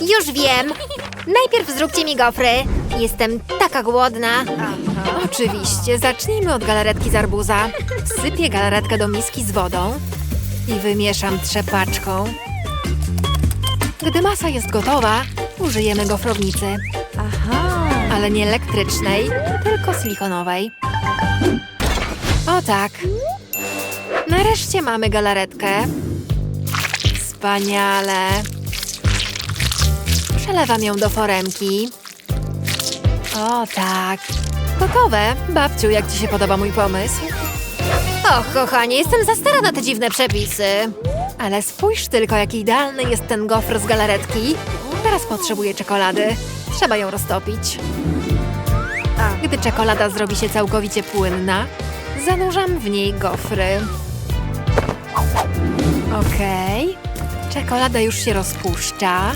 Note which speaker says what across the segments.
Speaker 1: Już wiem. Najpierw zróbcie mi gofry. Jestem taka głodna.
Speaker 2: Oczywiście, zacznijmy od galaretki z arbuza. Wsypię galaretkę do miski z wodą i wymieszam trzepaczką. Gdy masa jest gotowa, użyjemy gofrownicy.
Speaker 3: Aha.
Speaker 2: Ale nie elektrycznej, tylko silikonowej. O tak. Nareszcie mamy galaretkę. Wspaniale. Przelewam ją do foremki. O tak. Gotowe. Babciu, jak ci się podoba mój pomysł?
Speaker 1: Och, kochanie, jestem za stara na te dziwne przepisy.
Speaker 2: Ale spójrz tylko, jaki idealny jest ten gofr z galaretki. Teraz potrzebuję czekolady. Trzeba ją roztopić. Gdy czekolada zrobi się całkowicie płynna, zanurzam w niej gofry. Okej. Czekolada już się rozpuszcza.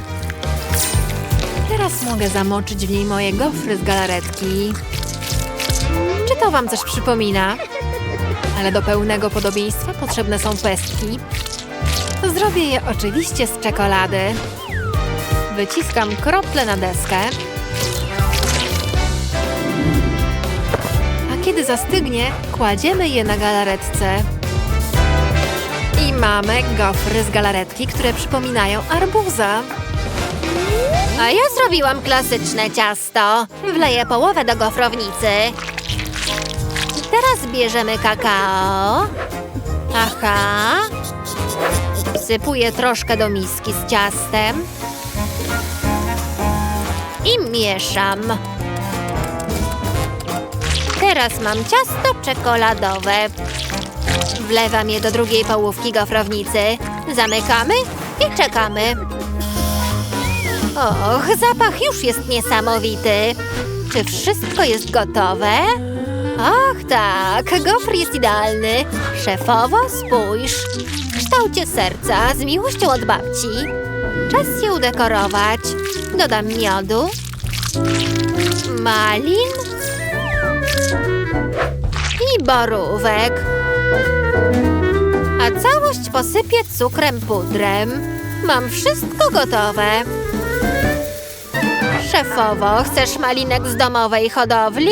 Speaker 2: Teraz mogę zamoczyć w niej moje gofry z galaretki. Czy to wam coś przypomina? Ale do pełnego podobieństwa potrzebne są pestki. Zrobię je oczywiście z czekolady. Wyciskam krople na deskę. A kiedy zastygnie, kładziemy je na galaretce. I mamy gofry z galaretki, które przypominają arbuza.
Speaker 1: A ja zrobiłam klasyczne ciasto. Wleję połowę do gofrownicy. Teraz bierzemy kakao. Aha. Wsypuję troszkę do miski z ciastem. I mieszam. Teraz mam ciasto czekoladowe. Wlewam je do drugiej połówki gofrownicy. Zamykamy i czekamy. Och, zapach już jest niesamowity. Czy wszystko jest gotowe? Ach tak, gofr jest idealny. Szefowo, spójrz. W kształcie serca, z miłością od babci. Czas się udekorować. Dodam miodu. Malin. I borówek. A całość posypię cukrem pudrem. Mam wszystko gotowe. Szefowo, chcesz malinek z domowej hodowli?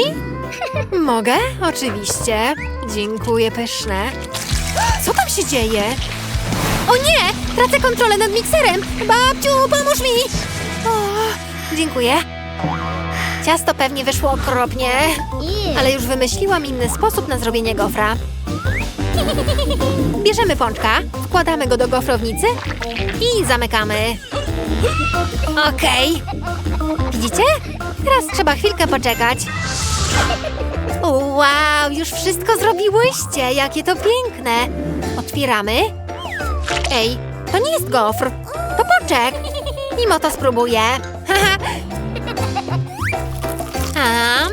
Speaker 2: Mogę? Oczywiście. Dziękuję, pyszne. Co tam się dzieje?
Speaker 1: O nie! Tracę kontrolę nad mikserem! Babciu, pomóż mi!
Speaker 2: O, dziękuję.
Speaker 1: Ciasto pewnie wyszło okropnie, ale już wymyśliłam inny sposób na zrobienie gofra. Bierzemy pączka, wkładamy go do gofrownicy i zamykamy. Okej. Widzicie? Teraz trzeba chwilkę poczekać. Wow, już wszystko zrobiłyście! Jakie to piękne! Otwieramy. Ej, to nie jest gofr, to pączek. Mimo to spróbuję. Am,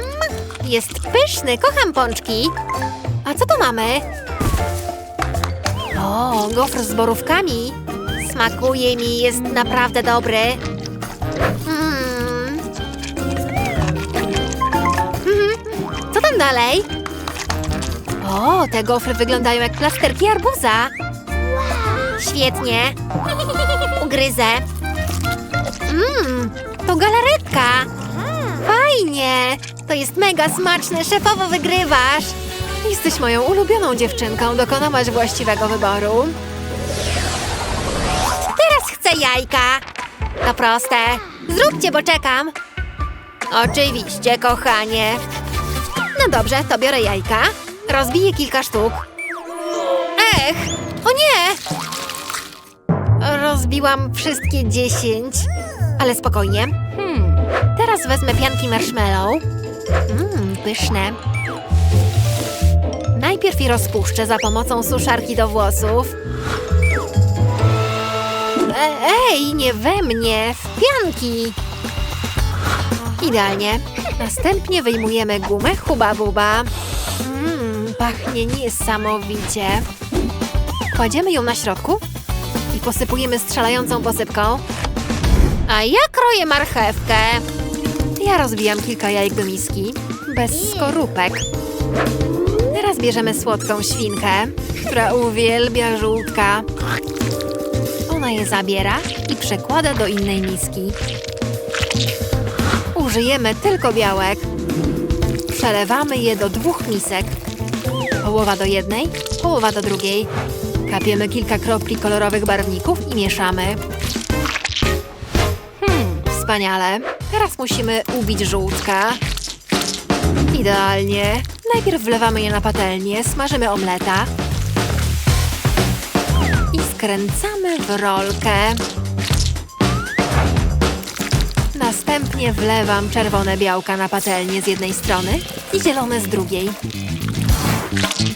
Speaker 1: jest pyszny, kocham pączki. A co tu mamy? O, gofr z borówkami. Smakuje mi, jest naprawdę dobry. Dalej? O, te gofry wyglądają jak plasterki arbuza. Świetnie. Ugryzę. Mmm, to galaretka. Fajnie! To jest mega smaczne, szefowo wygrywasz!
Speaker 2: Jesteś moją ulubioną dziewczynką. Dokonałaś właściwego wyboru.
Speaker 1: Teraz chcę jajka! To proste. Zróbcie, bo czekam. Oczywiście, kochanie. No dobrze, to biorę jajka. Rozbiję kilka sztuk. Ech! O nie! Rozbiłam wszystkie dziesięć. Ale spokojnie. Hmm. Teraz wezmę pianki marshmallow. Mmm, pyszne. Najpierw je rozpuszczę za pomocą suszarki do włosów. E, ej, nie we mnie, w pianki. Idealnie. Następnie wyjmujemy gumę Huba Buba. Mmm, pachnie niesamowicie. Kładziemy ją na środku i posypujemy strzelającą posypką. A ja kroję marchewkę. Ja rozbijam kilka jajek do miski, bez skorupek. Teraz bierzemy słodką świnkę, która uwielbia żółtka. Ona Ona je zabiera i przekłada do innej miski. Użyjemy tylko białek. Przelewamy je do dwóch misek. Połowa do jednej, połowa do drugiej. Kapiemy kilka kropli kolorowych barwników i mieszamy. Hmm, wspaniale. Teraz musimy ubić żółtka. Idealnie. Najpierw wlewamy je na patelnię, smażymy omleta. I skręcamy w rolkę. Następnie wlewam czerwone białka na patelnię z jednej strony i zielone z drugiej.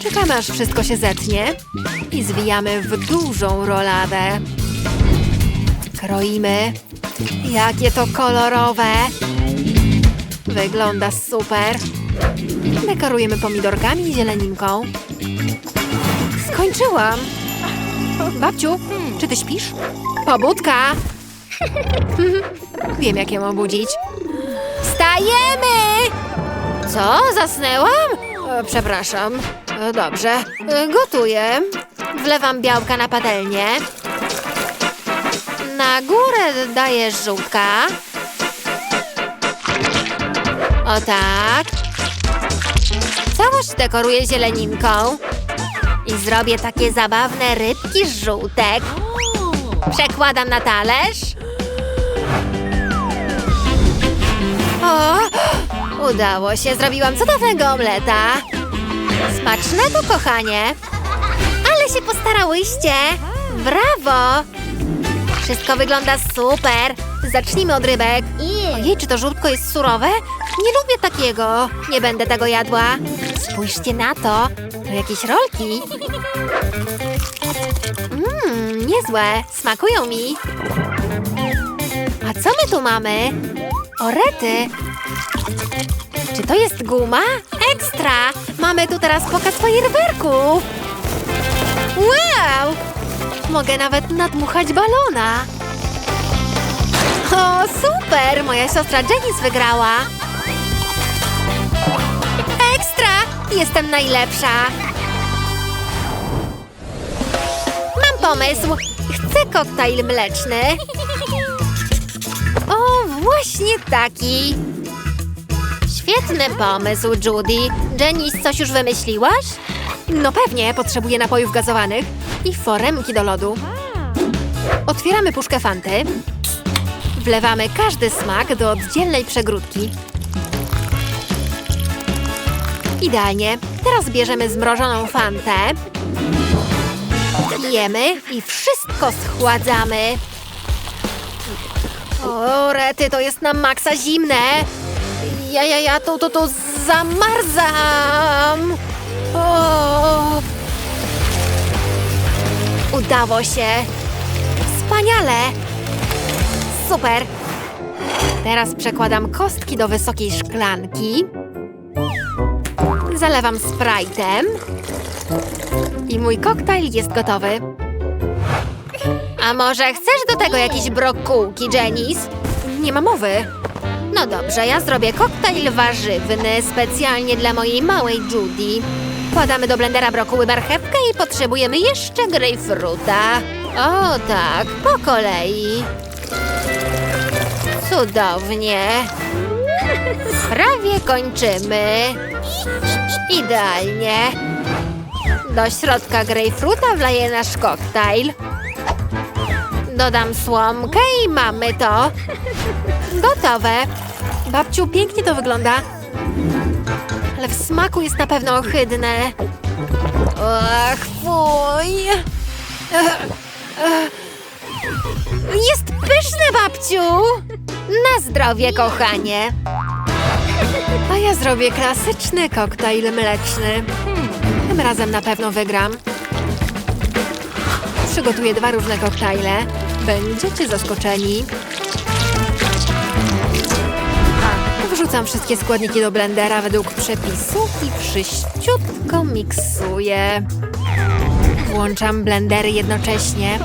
Speaker 1: Czekamy aż wszystko się zetnie i zwijamy w dużą roladę. Kroimy. Jakie to kolorowe! Wygląda super. Dekorujemy pomidorkami i zieleninką. Skończyłam. Babciu, czy ty śpisz? Pobudka! Wiem, jak ją obudzić. Wstajemy! Co? Zasnęłam? E, Przepraszam. E, Dobrze. E, Gotuję. Wlewam białka na patelnię. Na górę daję żółtka. O tak. Całość dekoruję zieleninką. I zrobię takie zabawne rybki z żółtek. Przekładam na talerz. Udało się. Zrobiłam cudownego omleta. Smacznego, kochanie. Ale się postarałyście. Brawo. Wszystko wygląda super. Zacznijmy od rybek. Ojej, czy to żółtko jest surowe? Nie lubię takiego. Nie będę tego jadła. Spójrzcie na to. To jakieś rolki. Mmm, niezłe. Smakują mi. A co my tu mamy? Orety. Czy to jest guma? Ekstra! Mamy tu teraz pokaz fajerwerków. Wow! Mogę nawet nadmuchać balona. O, super! Moja siostra Janice wygrała. Ekstra! Jestem najlepsza. Mam pomysł. Chcę koktajl mleczny. Właśnie taki. Świetny pomysł, Judy. Janice, coś już wymyśliłaś? No pewnie, potrzebuję napojów gazowanych i foremki do lodu. Otwieramy puszkę fanty. Wlewamy każdy smak do oddzielnej przegródki. Idealnie. Teraz bierzemy zmrożoną fantę. Jemy i wszystko schładzamy. O, rety, to jest na maksa zimne. Ja, ja, ja, to, to, to zamarzam. O. Udało się. Wspaniale. Super. Teraz przekładam kostki do wysokiej szklanki. Zalewam Sprite'em. I mój koktajl jest gotowy. A może chcesz do tego jakieś brokułki, Janice? Nie ma mowy. No dobrze, ja zrobię koktajl warzywny specjalnie dla mojej małej Judy. Wkładamy do blendera brokuły marchewkę i potrzebujemy jeszcze grejpfruta. O tak, po kolei. Cudownie. Prawie kończymy. Idealnie. Do środka grejpfruta wleję nasz koktajl. Dodam słomkę i mamy to. Gotowe. Babciu, pięknie to wygląda. Ale w smaku jest na pewno ohydne. Ach, fuj. Jest pyszne, babciu. Na zdrowie, kochanie. A ja zrobię klasyczny koktajl mleczny. Tym razem na pewno wygram. Przygotuję dwa różne koktajle. Będziecie zaskoczeni. Wrzucam wszystkie składniki do blendera według przepisu i wszyściutko miksuję. Włączam blendery jednocześnie.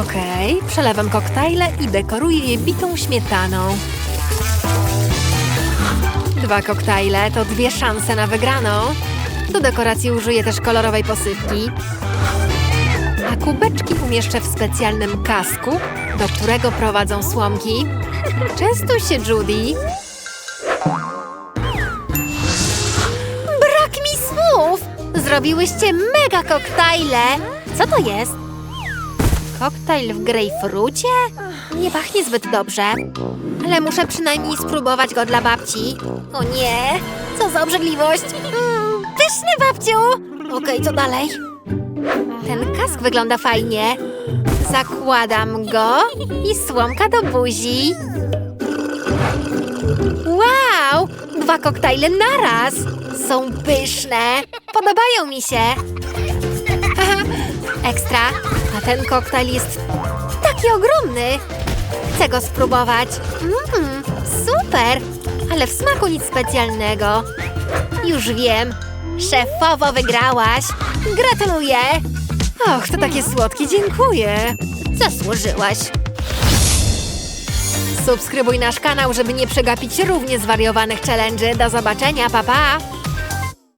Speaker 1: Okej, przelewam koktajle i dekoruję je bitą śmietaną. Dwa koktajle to dwie szanse na wygraną. Do dekoracji użyję też kolorowej posypki.
Speaker 2: Kubeczki umieszczę w specjalnym kasku, do którego prowadzą słomki. Częstuj się, Judy.
Speaker 1: Brak mi słów! Zrobiłyście mega koktajle! Co to jest? Koktajl w grejpfrucie? Nie pachnie zbyt dobrze. Ale muszę przynajmniej spróbować go dla babci. O nie! Co za obrzydliwość! Mm, pyszny, babciu! Okej, co dalej? Ten kask wygląda fajnie. Zakładam go i słomka do buzi. Wow! Dwa koktajle naraz! Są pyszne! Podobają mi się! Ekstra! A ten koktajl jest taki ogromny! Chcę go spróbować! Mmm, super! Ale w smaku nic specjalnego. Już wiem! Szefowo wygrałaś! Gratuluję!
Speaker 2: Och, to takie słodkie, dziękuję.
Speaker 1: Zasłużyłaś!
Speaker 2: Subskrybuj nasz kanał, żeby nie przegapić równie zwariowanych challenge'y. Do zobaczenia, pa pa!